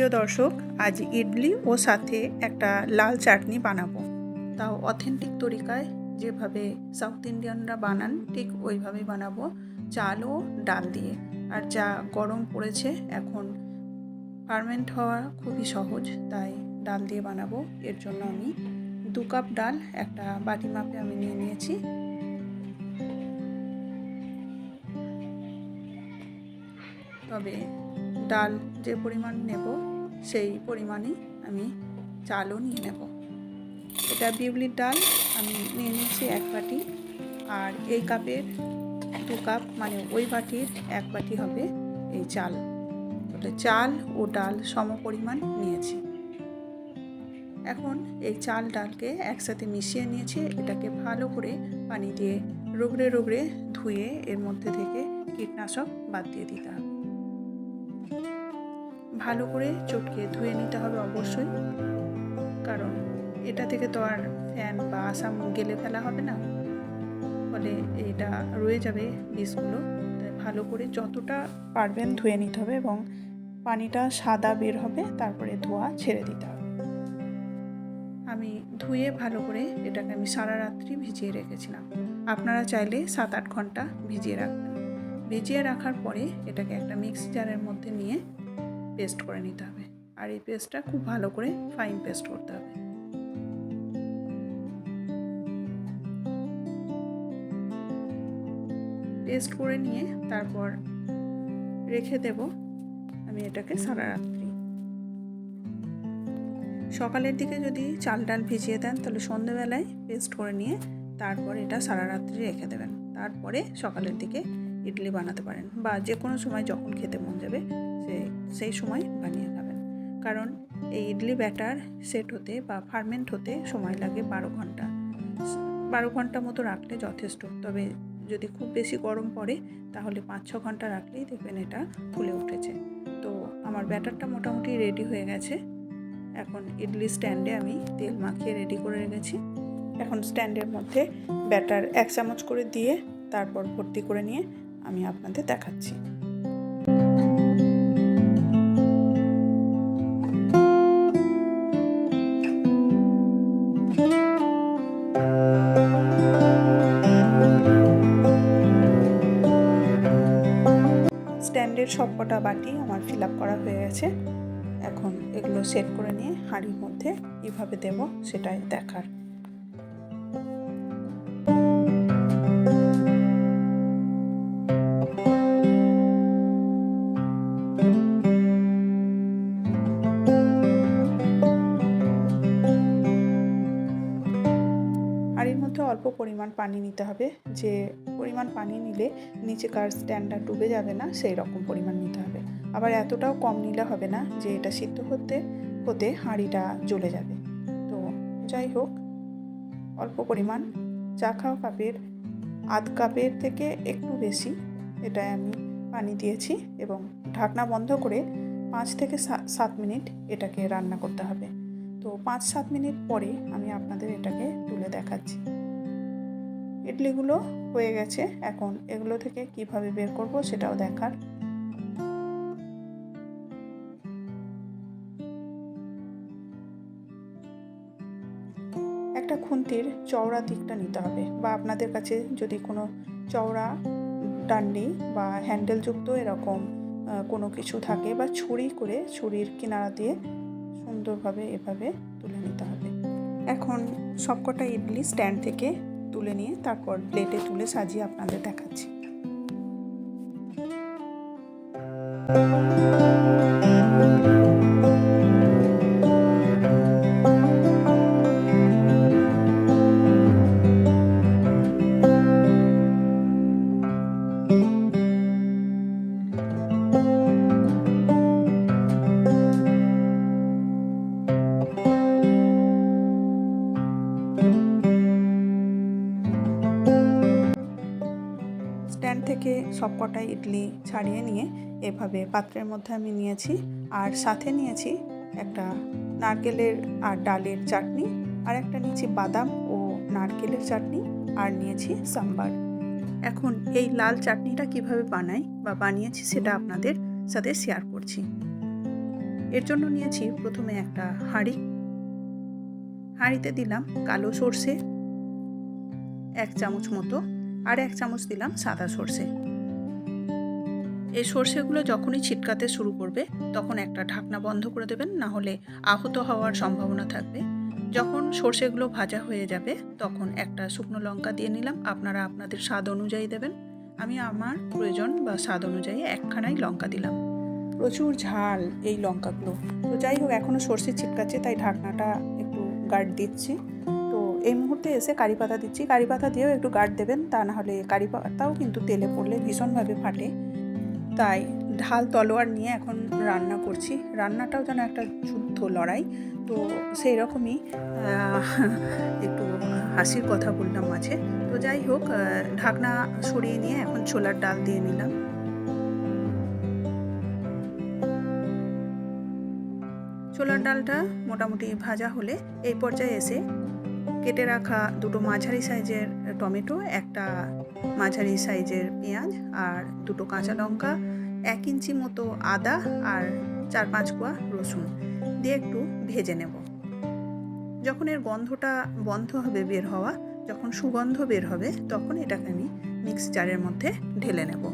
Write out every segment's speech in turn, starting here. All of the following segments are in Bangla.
সুপ্রিয় দর্শক, আজ ইডলি ও সাথে একটা লাল চাটনি বানাবো। তাও অথেন্টিক তরিকায় যেভাবে সাউথ ইন্ডিয়ানরা বানান, ঠিক ওইভাবেই বানাবো। চাল ও ডাল দিয়ে। আর যা গরম পড়েছে, এখন ফার্মেন্ট হওয়া খুবই সহজ, তাই ডাল দিয়ে বানাবো। এর জন্য আমি দু কাপ ডাল, একটা বাটি মাপে আমি নিয়ে নিয়েছি। তবে ডাল যে পরিমাণ নেব সেই পরিমাণে আমি চালও নিয়ে নেব। এটা বিউলির ডাল, আমি নিয়ে নিয়েছি এক বাটি। আর এই কাপের দু কাপ মানে ওই বাটির এক বাটি হবে এই চাল। তাহলে চাল ও ডাল সম পরিমাণ নিয়েছি। এখন এই চাল ডালকে একসাথে মিশিয়ে নিয়েছি। এটাকে ভালো করে পানি দিয়ে রোগড়ে রোগড়ে ধুয়ে এর মধ্যে থেকে কীটনাশক বাদ দিয়ে দিতে হবে। ভালো করে চটকে ধুয়ে নিতে হবে অবশ্যই। কারণ এটা থেকে তো আর ফ্যান বা আসাম গেলে ফেলা হবে না। ফলে এটা রয়ে যাবে বিষগুলো তাই ভালো করে যতটা পারবেন ধুয়ে নিতে হবে এবং পানিটা সাদা বের হবে, তারপরে ধোয়া ছেড়ে দিতে হবে। আমি ধুয়ে ভালো করে এটাকে আমি সারা রাত্রি ভিজিয়ে রেখেছিলাম। আপনারা চাইলে সাত আট ঘণ্টা ভিজিয়ে রাখবেন। ভিজিয়ে রাখার পরে এটাকে একটা মিক্সি জারের মধ্যে নিয়ে পেস্ট করে নিতে হবে। আর এই পেস্টটা খুব ভালো করে ফাইন পেস্ট করতে হবে। পেস্ট করে নিয়ে তারপর রেখে দেব। আমি এটাকে সারা রাত্রি সকালের দিকে যদি চাল ডাল ভিজিয়ে দেন, তাহলে সন্ধেবেলায় পেস্ট করে নিয়ে তারপর এটা সারা রাত্রি রেখে দেবেন। তারপরে সকালের দিকে ইডলি বানাতে পারেন বা যে কোনো সময় যখন খেতে মন যাবে, সে সেই সময় বানিয়ে খাবেন। কারণ এই ইডলি ব্যাটার সেট হতে বা ফার্মেন্ট হতে সময় লাগে বারো ঘণ্টা। বারো ঘণ্টা মতো রাখলে যথেষ্ট। তবে যদি খুব বেশি গরম পড়ে, তাহলে পাঁচ ছ ঘণ্টা রাখলেই দেখবেন এটা ফুলে উঠেছে। তো আমার ব্যাটারটা মোটামুটি রেডি হয়ে গেছে। এখন ইডলি স্ট্যান্ডে আমি তেল মাখিয়ে রেডি করে রেখেছি। এখন স্ট্যান্ডের মধ্যে ব্যাটার এক চামচ করে দিয়ে তারপর ভর্তি করে নিয়ে আমি আপনাদের দেখাচ্ছি। স্ট্যান্ডের সবকটা বাটি আমার ফিল আপ করা হয়ে গেছে। এখন এগুলো সেট করে নিয়ে হাঁড়ির মধ্যে কীভাবে দেব, সেটাই দেখার। পরিমাণ পানি নিতে হবে। যে পরিমাণ পানি নিলে নিচেকার স্ট্যান্ডটা ডুবে যাবে না, সেই রকম পরিমাণ নিতে হবে। আবার এতটাও কম নিলে হবে না যে এটা সিদ্ধ হতে হতে হাঁড়িটা জ্বলে যাবে। তো যাই হোক, অল্প পরিমাণ চা খাওয়া কাপের, আধ কাপের থেকে একটু বেশি। এটায় আমি পানি দিয়েছি এবং ঢাকনা বন্ধ করে পাঁচ থেকে সাত মিনিট এটাকে রান্না করতে হবে। তো পাঁচ সাত মিনিট পরে আমি আপনাদের এটাকে তুলে দেখাচ্ছি। ইডলিগুলো হয়ে গেছে। এখন এগুলো থেকে কীভাবে বের করব সেটাও দেখার। একটা খুন্তির চওড়া দিকটা নিতে হবে বা আপনাদের কাছে যদি কোনো চওড়া ডান্ডি বা হ্যান্ডেলযুক্ত এরকম কোনো কিছু থাকে বা ছুরি করে ছুরির কিনারা দিয়ে সুন্দরভাবে এভাবে তুলে নিতে হবে। এখন সবকটা ইডলি স্ট্যান্ড থেকে তুলে নিয়ে তারপর প্লেটে তুলে সাজিয়ে আপনাদের দেখাচ্ছি। সবকটা ইডলি ছাড়িয়ে নিয়ে এভাবে পাত্রের মধ্যে আমি নিয়েছি। আর সাথে নিয়েছি একটা নারকেলের আর ডালের চাটনি, আর একটা নিয়েছি বাদাম ও নারকেলের চাটনি, আর নিয়েছি সাম্বার। এখন এই লাল চাটনিটা কীভাবে বানাই বা বানিয়েছি সেটা আপনাদের সাথে শেয়ার করছি। এর জন্য নিয়েছি প্রথমে একটা হাঁড়ি। হাঁড়িতে দিলাম কালো সর্ষে, এক চামচ মতো, আর এক চামচ দিলাম সাদা সর্ষে। এই সর্ষেগুলো যখনই ছিটকাতে শুরু করবে, তখন একটা ঢাকনা বন্ধ করে দেবেন, না হলে আহত হওয়ার সম্ভাবনা থাকবে। যখন সর্ষেগুলো ভাজা হয়ে যাবে, তখন একটা শুকনো লঙ্কা দিয়ে নিলাম, আপনারা আপনাদের স্বাদ অনুযায়ী দেবেন। আমি আমার প্রয়োজন বা স্বাদ অনুযায়ী একখানাই লঙ্কা দিলাম। প্রচুর ঝাল এই লঙ্কাগুলো। তো যাই হোক এখনও সর্ষে ছিটকাচ্ছে, তাই ঢাকনাটা একটু গার্ড দিচ্ছি। তো এই মুহূর্তে এসে কারি পাতা দিচ্ছি। কারি পাতা দিয়েও একটু গার্ড দেবেন, তা না হলে কারি পাতাও কিন্তু তেলে পড়লে ভীষণভাবে ফাটে। তাই ঢাল, তলোয়ার নিয়ে এখন রান্না করছি। রান্নাটাও যেন একটা যুদ্ধ লড়াই। তো সেই রকমই একটু হাসির কথা বললাম মাঝে। তো যাই হোক ঢাকনা সরিয়ে নিয়ে এখন ছোলার ডাল দিয়ে নিলাম। ছোলার ডালটা মোটামুটি ভাজা হলে এই পর্যায়ে এসে কেটে রাখা দুটো মাঝারি সাইজের টমেটো, একটা মাঝারি সাইজের পেঁয়াজ আর দুটো কাঁচা লঙ্কা, এক ইঞ্চি মতো আদা আর চার পাঁচ কোয়া রসুন দিয়ে একটু ভেজে নেব। যখন এর গন্ধটা বন্ধ হবে বের হওয়া, যখন সুগন্ধ বের হবে, তখন এটাকে আমি মিক্স জারের মধ্যে ঢেলে নেব।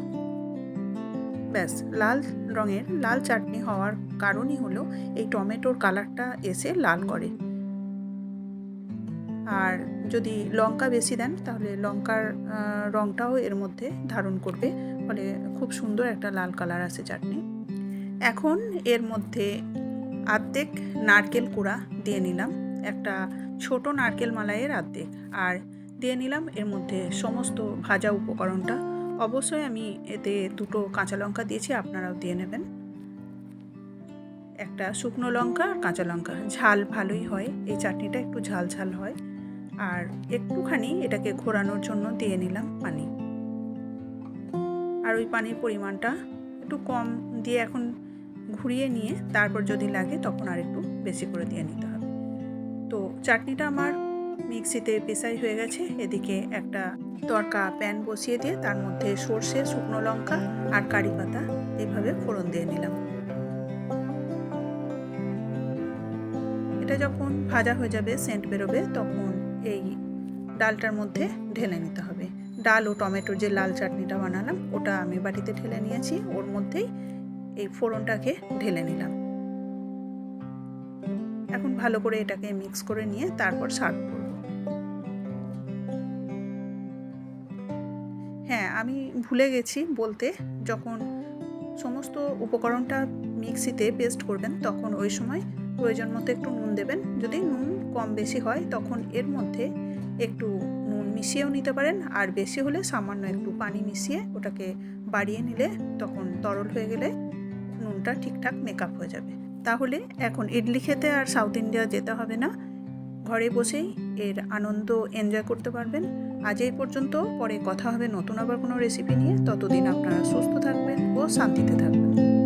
ব্যাস, লাল রঙের লাল চাটনি হওয়ার কারণই হলো এই টমেটোর কালারটা এসে লাল করে। আর যদি লঙ্কা বেশি দেন, তাহলে লঙ্কার রঙটাও এর মধ্যে ধারণ করবে। ফলে খুব সুন্দর একটা লাল কালার আছে চাটনি। এখন এর মধ্যে আর্ধেক নারকেল কুড়া দিয়ে নিলাম। একটা ছোট নারকেল মালাইয়ের আর্ধেক। আর দিয়ে নিলাম এর মধ্যে সমস্ত ভাজা উপকরণটা। অবশ্যই আমি এতে দুটো কাঁচা লঙ্কা দিয়েছি, আপনারাও দিয়ে নেবেন। একটা শুকনো লঙ্কা আর কাঁচা লঙ্কা। ঝাল ভালোই হয়। এই চাটনিটা একটু ঝাল ঝাল হয়। আর একটুখানি এটাকে ঘোরানোর জন্য দিয়ে নিলাম পানি। আর ওই পানির পরিমাণটা একটু কম দিয়ে এখন ঘুরিয়ে নিয়ে তারপর যদি লাগে তখন আর একটু বেশি করে দিয়ে নিতে হবে। তো চাটনিটা আমার মিক্সিতে পেশাই হয়ে গেছে। এদিকে একটা তরকা প্যান বসিয়ে দিয়ে তার মধ্যে সর্ষে, শুকনো লঙ্কা আর কারি পাতা এইভাবে ফোড়ন দিয়ে নিলাম। এটা যখন ভাজা হয়ে যাবে সেন্ট বেরোবে, তখন এই ডালটার মধ্যে ঢেলে নিতে হবে। ডাল ও টমেটোর যে লাল চাটনিটা বানালাম, ওটা আমি বাটিতে ঢেলে নিয়েছি। ওর মধ্যেই এই ফোড়নটাকে ঢেলে নিলাম। এখন ভালো করে এটাকে মিক্স করে নিয়ে তারপর সার্ভ করব। হ্যাঁ আমি ভুলে গেছি বলতে, যখন সমস্ত উপকরণটা মিক্সিতে পেস্ট করবেন, তখন ওই সময় প্রয়োজন মতো একটু নুন দেবেন। যদি নুন কম বেশি হয়, তখন এর মধ্যে একটু নুন মিশিয়েও নিতে পারেন। আর বেশি হলে সামান্য একটু পানি মিশিয়ে ওটাকে বাড়িয়ে নিলে তখন তরল হয়ে গেলে নুনটা ঠিকঠাক মেকআপ হয়ে যাবে। তাহলে এখন ইডলি খেতে আর সাউথ ইন্ডিয়া যেতে হবে না। ঘরে বসেই এর আনন্দ এনজয় করতে পারবেন। আজ এই পর্যন্ত। পরে কথা হবে নতুন আবার কোনো রেসিপি নিয়ে। ততদিন আপনারা সুস্থ থাকবেন ও শান্তিতে থাকবেন।